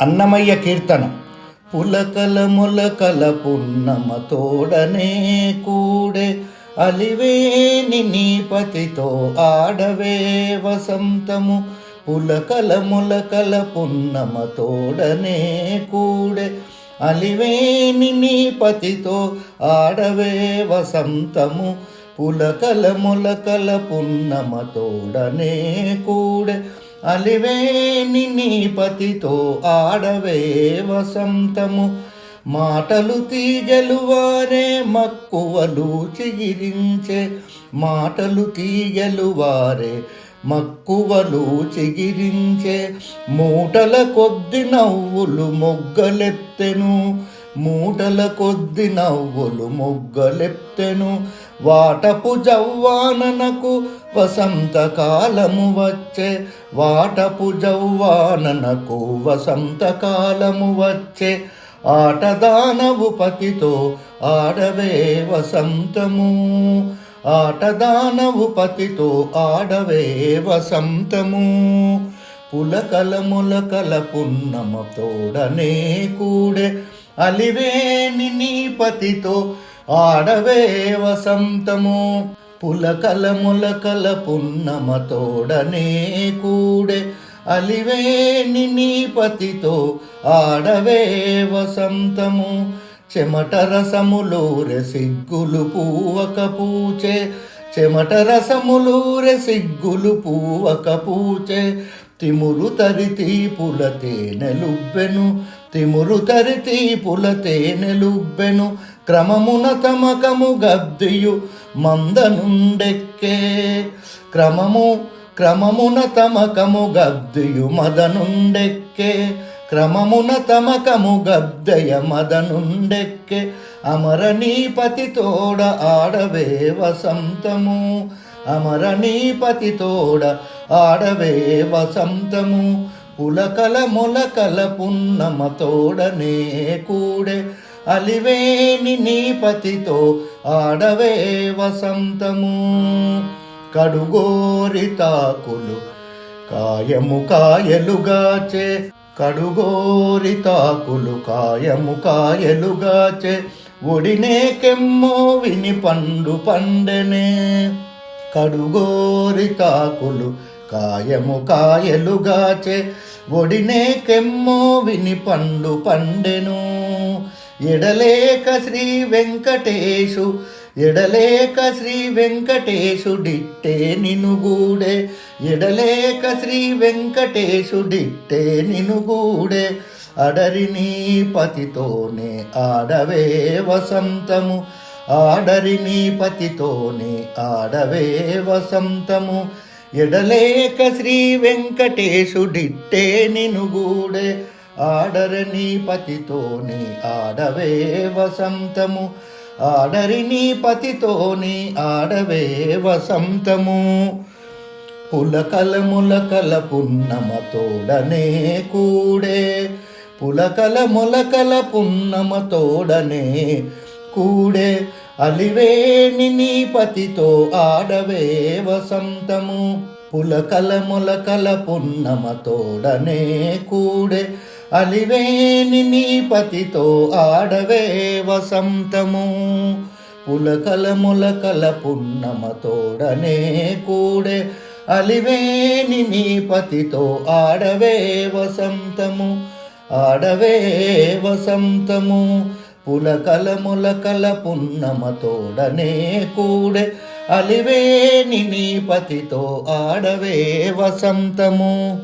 అన్నమయ్య కీర్తన. పులకల మొలకల పున్నమ తోడనే కూడే అలివేని నీపతితో ఆడవే వసంతము. పులకల మొలకల పున్నమ తోడనే కూడే అలివేని నీపతితో ఆడవే వసంతము. పులకల మొలకల పున్నమ తోడనే కూడే అలివేని నీపతితో ఆడవే వసంతము. మాటలు తీగలు వారే మక్కువలు చిగిరించే. మాటలు తీగలు వారే మక్కువలు చిగిరించే. మూటల కొద్ది నవ్వులు మొగ్గలెత్తెను. మూటల కొద్ది నవ్వులు మొగ్గలెత్తెను. వాటపు జవ్వాననకు వసంతకాలము వచ్చే. వాటపు జవ్వాననకు వసంతకాలము వచ్చే. ఆటదానవు పతితో ఆడవే వసంతము. ఆటదానవు పతితో ఆడవే వసంతము. పులకల ములకల పున్నమ తోడనే కూడే. అలివేని నీ పతితో ఆడవే వసంతము. పులకల ములకల పున్నమతోడనే కూడే. అలివేని నీ పతితో ఆడవే వసంతము. చెమట రసములూరె సిగ్గులు పూవక పూచే. చెమట రసములూరె సిగ్గులు పూవక పూచే. తిమురు తరితి పుల తేనెలుబ్బెను. తిమురు తరితి పులతేనెలుబ్బెను క్రమమున తమకము గబ్దియు మందనుండెక్కే. క్రమము క్రమమున తమకము గబ్దియు మదనుండెక్కే. క్రమమున తమకము గబ్దయ మదనుండెక్కే. అమరనీపతి తోడ ఆడవే వసంతము. అమరనీపతి తోడ ఆడవే వసంతము. పులకల మొలకల పున్నమతోడనే కూడే అలివేని నీపతితో ఆడవే వసంతము. కడుగోరితాకులు కాయము కాయలుగాచే కడుగోరితాకులు కాయము కాయలుగాచే ఒడినే కెమ్మో విని పండు పండెనే. కడుగోరితాకులు తాకులు కాయము కాయలుగాచే ఒడినే కెమ్మో విని పండు పండెను. ఎడలేక శ్రీ వెంకటేశు ఎడలేక శ్రీ వెంకటేశు డిట్టే నినుగూడే ఎడలేక శ్రీ వెంకటేశు డిట్టే నినుగూడే అడరిని పతితోనే ఆడవే వసంతము. ఆడరిని పతితోనే ఆడవే వసంతము. ఎడలేక శ్రీ వెంకటేశు డిట్టే నినుగూడే ఆడరని పతితోని ఆడవే వసంతము. ఆడరిని పతితోని ఆడవే వసంతము. పులకల ములకల పున్నమ తోడనే కూడే. పులకల ములకల పున్నమ తోడనే కూడే అలివేని నీ పతితో ఆడవే వసంతము. పులకల మొలకల పున్నమతోడనే కూడే అలివేని నీ పతితో ఆడవే వసంతము. పులకల మొలకల పున్నమతోడనే కూడే అలివేని నీ పతితో ఆడవే వసంతము. ఆడవే వసంతము. పులకల ములకల పున్నమ కూడే అలివేని నీ పతితో ఆడవే వసంతము.